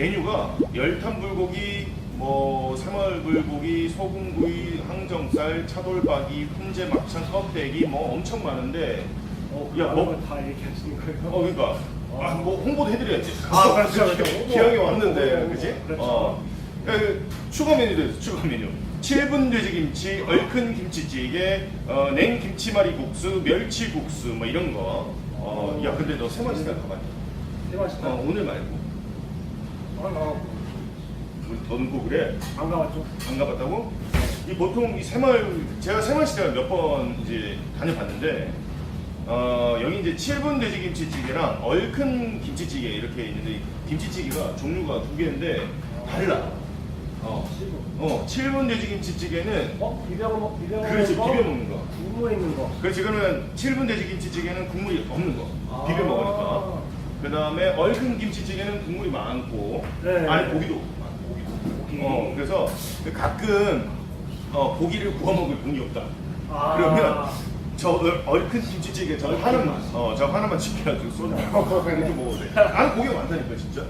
메뉴가 열탕 불고기, 뭐 새마을 불고기, 소금구이, 항정살, 차돌박이, 훈제 막창 껍데기 뭐 엄청 많은데 어, 야, 야, 뭐- 뭐, 다 얘기하시는 거예요? 어 그러니까 아, 뭐 홍보도 해드려야지. 아, 그렇죠, 그렇죠. 기왕이 홍보. 왔는데, 홍보. 그지? 그렇죠. 어. 그, 추가 메뉴도 있어, 추가 메뉴. 7분 돼지김치, 얼큰 김치찌개, 어, 냉 김치말이 국수, 멸치 국수, 뭐 이런 거. 어, 야, 근데 너 새마시다 가봤니? 대박이다. 어, 오늘 말고. 꼭 그래? 안 가봤죠? 안 가봤다고? 이 보통 이 새마을, 제가 새마시대를 몇번 이제 다녀봤는데, 어, 여기 이제 7분 돼지 김치찌개랑 얼큰 김치찌개 이렇게 있는데, 이 김치찌개가 종류가 두 개인데, 달라. 어, 치고. 어 7분 돼지 김치찌개는 어? 비벼 먹, 비벼 먹는 그렇지, 거? 비벼 먹는 거. 국물에 있는 거. 그렇지 그러면 7분 돼지 김치찌개는 국물이 없는 거 아. 비벼 먹으니까 그 다음에 얼큰 김치찌개는 국물이 많고 네. 안에 고기도. 어 그래서 가끔 어, 고기를 구워 먹을 분이 없다. 아. 그러면 저 얼- 얼큰 김치찌개 저 하나만 어 저 하나만 시켜가지고 소주 이렇게 먹어도 돼. 안에 고기가 많다니까 진짜